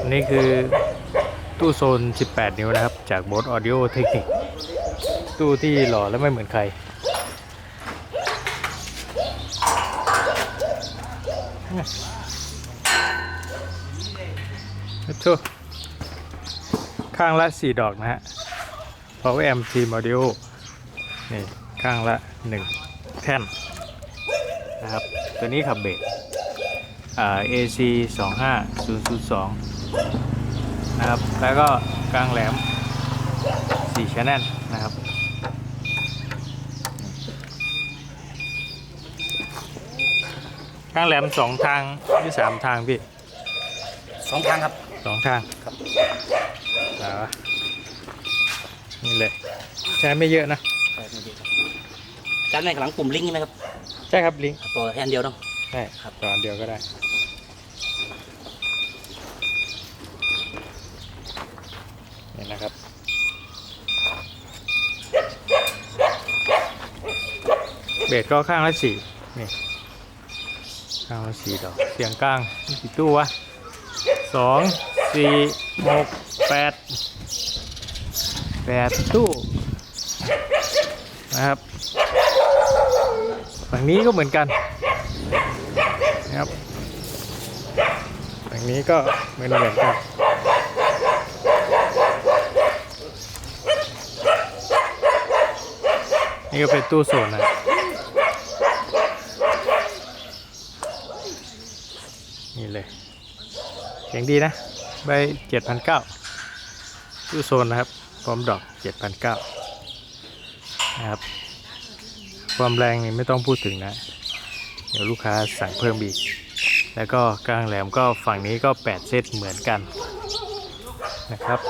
อันนี่คือตู้โซน 18 นิ้วนะครับ จากบสออดิโอเทคนิคตู้ที่หล่อและไม่เหมือนใคร ทุกข้างละ 4 ดอกนะฮะ Power Amp Team Audio นี่ ข้างละ 1 แท่นนะครับ ตัวนี้ขับเบส AC 25002 นะครับ แล้วก็กลางแหลม4 channel นะครับกลางแหลม2ทางหรือ3ทางพี่สองทางครับสองทางครับอ่านี่เลยใช้ไม่เยอะนะใช่ไม่ดีครับจานในข้างหลังปุ่มลิงก์ใช่ไหมครับ ใช่ครับลิงก์ตัวแค่อันเดียวเนาะ ใช่ครับตอนเดียวก็ได้นี่นะครับเบสก็ข้างละสี่นี่ข้างละสี่ดอก เสียงกลางกี่ตู้วะสองสี่หกแปดแปดตู้นะครับฝั่งนี้ก็เหมือนกัน นะครับฝั่งนี้ก็เหมือนเหมือนกันนี่ก็เป็นตู้โซนนะนี่เลยเสียงดีนะใบเจ็ดพันเก้าตู้โซนนะครับ พร้อมดอกเจ็ดพันเก้านะครับ ความแรงนี่ไม่ต้องพูดถึงนะ ดี๋ยวลูกค้าสั่งเพิ่มอีก แล้วก็กลางแหลมก็ฝั่งนี้ก็ 8 เซตเหมือนกันนะครับ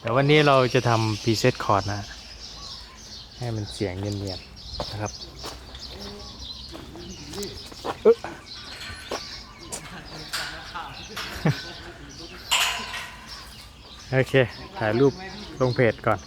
เดี๋ยววันนี้เราจะทำพรีเซตคอร์ดนะ ให้มันเสียงเนียนๆนะครับอึ๊ะโอเค ถ่ายรูปลงเพจก่อน